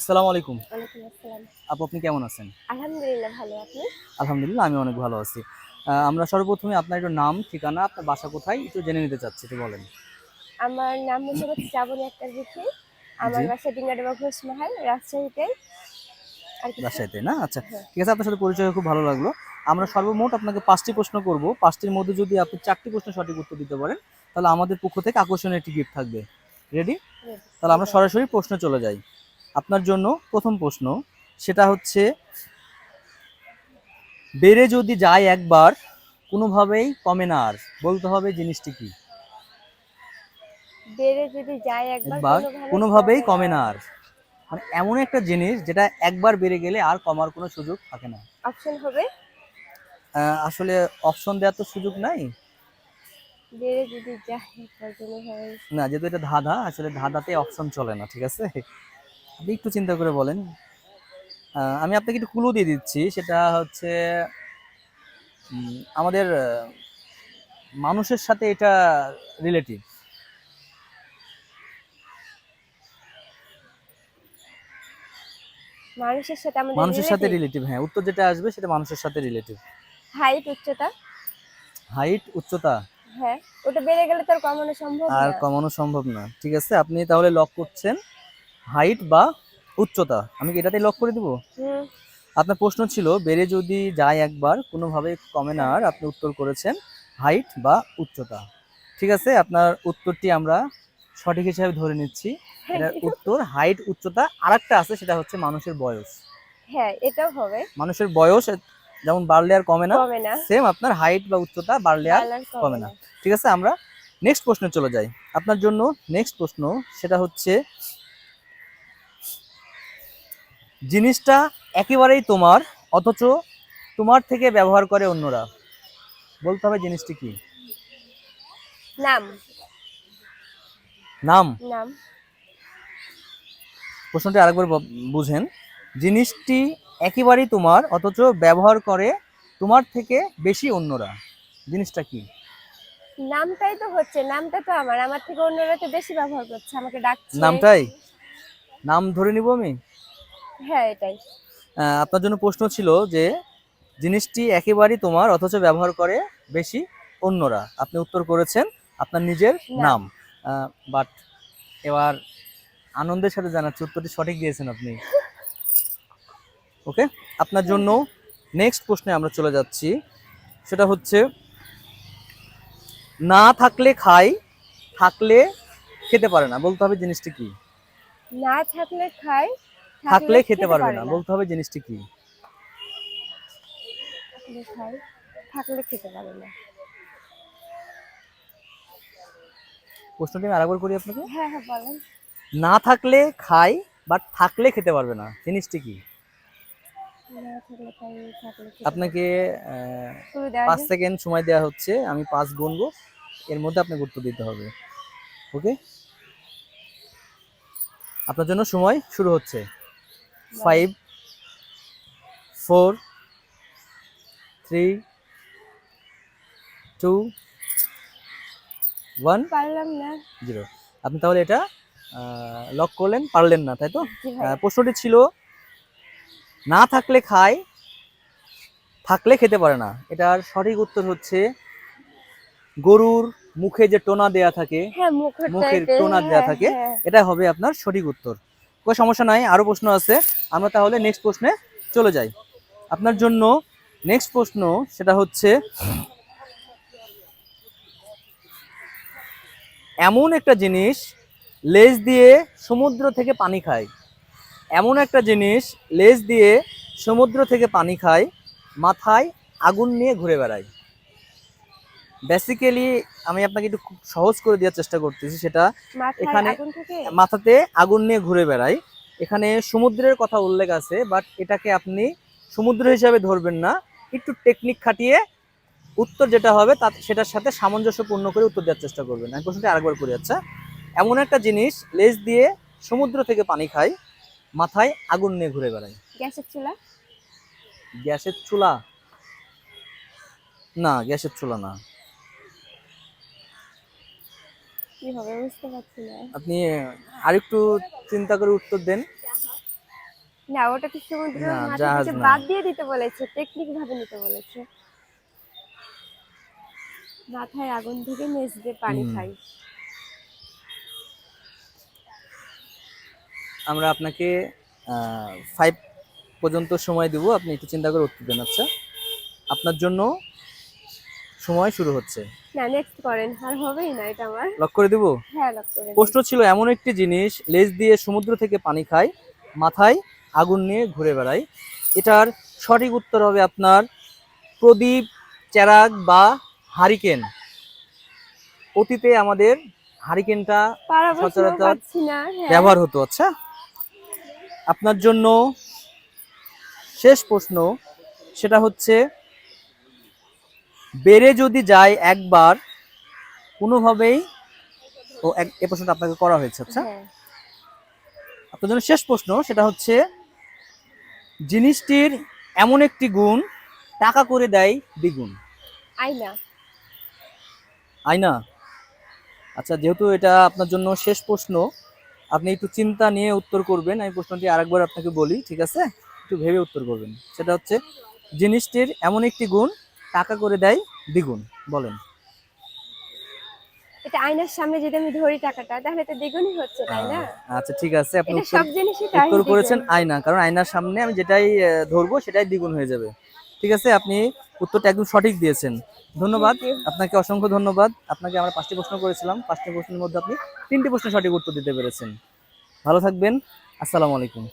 আসসালামু আলাইকুম। ওয়ালাইকুম আসসালাম। আপু আপনি কেমন আছেন? আলহামদুলিল্লাহ ভালো আপনি? আলহামদুলিল্লাহ আমি অনেক ভালো আছি। আমরা সর্বপ্রথমে আপনার একটু নাম ঠিকানা আপনার বাসা কোথায় একটু জেনে নিতে চাচ্ছি একটু বলেন। আমার নাম হচ্ছে শ্রাবণী আক্তার বিথি আমার। বাসা ডিঙ্গাডাবা ঘোষমাহাল রাজশাহীতে। রাজশাহীতে না? আচ্ছা হ্যাঁ। ঠিক আছে আপনার সাথে পরিচয় খুব ভালো লাগল। আমরা সর্বমোট আপনাকে পাঁচটি প্রশ্ন করব। পাঁচটির মধ্যে যদি আপনি চারটি প্রশ্ন সঠিক উত্তর দিতে পারেন তাহলে আমাদের পক্ষ থেকে আকর্ষণীয় একটি গিফট থাকবে। রেডি তাহলে আমরা সরাসরি প্রশ্ন চলে যাই। আপনার জন্য প্রথম প্রশ্ন সেটা হচ্ছে বেড়ে যদি যায় একবার কোনোভাবেই কমে না আর। বলতে হবে জিনিসটি কি? বেড়ে যদি যায় একবার একবার কোনোভাবেই কমে না আর। মানে এমন একটা জিনিস যেটা একবার বেড়ে গেলে আর কমার কোনো সুযোগ থাকে না। অপশন হবে? আসলে অপশন দেওয়ার তো সুযোগ নাই। বেড়ে যদি যায় না যেহেতু এটা ধাঁধা আসলে ধাঁধাতে অপশন চলে না ঠিক আছে? আপনি একটু চিন্তা করে বলেন। আমি আপনাকে একটু ক্লু দিয়ে দিচ্ছি। সেটা হচ্ছে আমাদের মানুষের সাথে এটা রিলেটিভ মানুষের সাথে আমাদের মানুষের সাথে রিলেটিভ হ্যাঁ। উত্তর যেটা আসবে সেটা মানুষের সাথে রিলেটিভ হাইট উচ্চতা? হাইট উচ্চতা? হ্যাঁ। ওটা বেড়ে গেলে তো আর কমানো সম্ভব আর কমানো সম্ভব না। ঠিক আছে আপনি তাহলে লক করছেন। হাইট বা উচ্চতা? আমি কি এটাতেই লক করে দিব? আপনার প্রশ্ন ছিল বেড়ে যদি যায় একবার কোনোভাবে কমে না আর আপনি উত্তর করেছেন হাইট বা উচ্চতা। ঠিক আছে? আপনার উত্তরটি আমরা সঠিক হিসাবে ধরে নিচ্ছি। এটার উত্তর হাইট উচ্চতা আরেকটা আছে সেটা হচ্ছে মানুষের বয়স। হ্যাঁ এটাও হবে। মানুষের বয়স যেমন বাড়লে আর কমে না সেম আপনার হাইট বা উচ্চতা বাড়লে আর কমে না। ঠিক আছে? আমরা নেক্সট প্রশ্নে চলে যাই। আপনার জন্য নেক্সট প্রশ্ন সেটা হচ্ছে জিনিসটা একেবারেই তোমার অথচ তোমার থেকে ব্যবহার করে অন্যরা। বলতে হবে জিনিসটি কি? নাম। নাম। নাম। প্রশ্নটি আরেকবার বুঝেন। জিনিসটি একেবারেই তোমার অথচ ব্যবহার করে তোমার থেকে বেশি অন্যরা। জিনিসটা কি? নামটাই তো হচ্ছে নামটা তো আমার। আমার থেকে অন্যরা তো বেশি ব্যবহার করছে আমাকে ডাকছে। নামটাই? নাম ধরে নিব আমি? হ্যাঁ এটাই। আপনার জন্য প্রশ্ন ছিল যে জিনিসটি একেবারেই তোমার অথচ ব্যবহার করে বেশি অন্যরা। আপনি উত্তর করেছেন আপনার নিজের নাম। বাট এবার আনন্দের সাথে জানাচ্ছি উত্তরটি সঠিক দিয়েছেন আপনি। ওকে আপনার জন্য নেক্সট প্রশ্নে আমরা চলে যাচ্ছি। সেটা হচ্ছে না থাকলে খাই থাকলে খেতে পারে না। বলতে হবে জিনিসটি কি? না থাকলে খাই থাকলে খেতে পারবে না। বলতে হবে জিনিসটি কি? থাকলে খেতে পারে না। প্রশ্নটি আমি আরেকবার করি আপনাকে? হ্যাঁ হ্যাঁ বলেন। না থাকলে খাই বাট থাকলে খেতে পারবে না। জিনিসটি কি? আপনাকে পাঁচ সেকেন্ড সময় দেওয়া হচ্ছে। আমি পাঁচ গুনবো এর মধ্যে আপনাকে গুরুত্ব দিতে হবে। ওকে আপনার জন্য সময় শুরু হচ্ছে। Five four three two one পারলাম না। জিরো। আপনি তাহলে এটা লক করলেন পারলেন না তাই তো? প্রশ্নটি ছিল না থাকলে খায় থাকলে খেতে পারে না। এটার সঠিক উত্তর হচ্ছে গরুর মুখে যে টোনা দেয়া থাকে হ্যাঁ মুখের টোনা দেয়া হ্যাঁ, থাকে হ্যাঁ। এটা হবে আপনার সঠিক উত্তর। কোনো সমস্যা নাই আরও প্রশ্ন আছে। আমরা তাহলে নেক্সট প্রশ্নে চলে যাই। আপনার জন্য নেক্সট প্রশ্ন সেটা হচ্ছে এমন একটা জিনিস লেজ দিয়ে সমুদ্র থেকে পানি খায়। এমন একটা জিনিস লেজ দিয়ে সমুদ্র থেকে পানি খায় মাথায় আগুন নিয়ে ঘুরে বেড়ায়। বেসিক্যালি আমি আপনাকে একটু খুব সহজ করে দেওয়ার চেষ্টা করতেছি সেটা এখানে- মাথাতে আগুন নিয়ে ঘুরে বেড়ায়। এখানে সমুদ্রের কথা উল্লেখ আছে বাট এটাকে আপনি সমুদ্র হিসাবে ধরবেন না। একটু টেকনিক খাটিয়ে উত্তর যেটা হবে তা সেটার সাথে সামঞ্জস্যপূর্ণ করে উত্তর দেওয়ার চেষ্টা করবেন। আমি প্রশ্নটি আরেকবার করি আচ্ছা। এমন একটা জিনিস লেজ দিয়ে সমুদ্র থেকে পানি খায় মাথায় আগুন নিয়ে ঘুরে বেড়ায় গ্যাসের চুলা? গ্যাসের চুলা? না গ্যাসের চুলা না। কি হবে বুঝতে পারছি না। আপনি আরেকটু চিন্তা করে উত্তর দেন। না ওটা তো সমুদ্রের না, মাথা জাহাজ থেকে না। বাদ দিয়ে দিতে বলেছে টেকনিক ভাবে নিতে বলেছে। মাথায় আগুন থেকে পানি হুম। খাই। আমরা আপনাকে ফাইভ পর্যন্ত সময় দেবো। আপনি একটু চিন্তা করে উত্তর দেন আচ্ছা? আপনার জন্য সময় শুরু হচ্ছে। না নেক্সট করেন। আর হবেই না এটা আমার। লক করে দেবো? হ্যাঁ লক করে। প্রশ্ন ছিল এমন একটি জিনিস লেজ দিয়ে সমুদ্র থেকে পানি খায় মাথায় আগুন নিয়ে ঘুরে বেড়ায়। এটার সঠিক উত্তর হবে আপনার প্রদীপ চেরাগ বা হারিকেন। অতীতে আমাদের হারিকেনটা সচরাচর হ্যাঁ। ব্যবহার হতো আচ্ছা। আপনার জন্য শেষ প্রশ্ন সেটা হচ্ছে বেড়ে যদি যায় একবার কোনোভাবেই ও এক- এ প্রশ্নটা আপনাকে করা হয়েছে আচ্ছা? হ্যাঁ। আপনার জন্য শেষ প্রশ্ন সেটা হচ্ছে জিনিসটির এমন একটি গুণ টাকা করে দেয় দ্বিগুণ। আয়না। আয়না? আচ্ছা যেহেতু এটা আপনার জন্য শেষ প্রশ্ন আপনি একটু চিন্তা নিয়ে উত্তর করবেন আমি প্রশ্নটি আরেকবার আপনাকে বলি ঠিক আছে? একটু ভেবে উত্তর করবেন। সেটা হচ্ছে জিনিসটির এমন একটি গুণ টাকা করে দেয় দ্বিগুণ বলেন। এটা আয়নার সামনে যদি আমি ধরি টাকাটা তাহলে তো দ্বিগুণই হচ্ছে তাই না? আচ্ছা ঠিক আছে আপনি সব জিনিসই তাই উত্তর করেছেন দ্বিগুণ। আয়না কারণ আয়নার সামনে আমি যেটাই ধরবো সেটাই দ্বিগুণ হয়ে যাবে। ঠিক আছে আপনি উত্তরটা একদম সঠিক দিয়েছেন। ধন্যবাদ আপনাকে অসংখ্য ধন্যবাদ। আপনাকে আমরা পাঁচটি প্রশ্ন করেছিলাম। পাঁচটি প্রশ্নের মধ্যে আপনি তিনটি প্রশ্ন সঠিক উত্তর দিতে পেরেছেন। ভালো থাকবেন। আসসালামু আলাইকুম।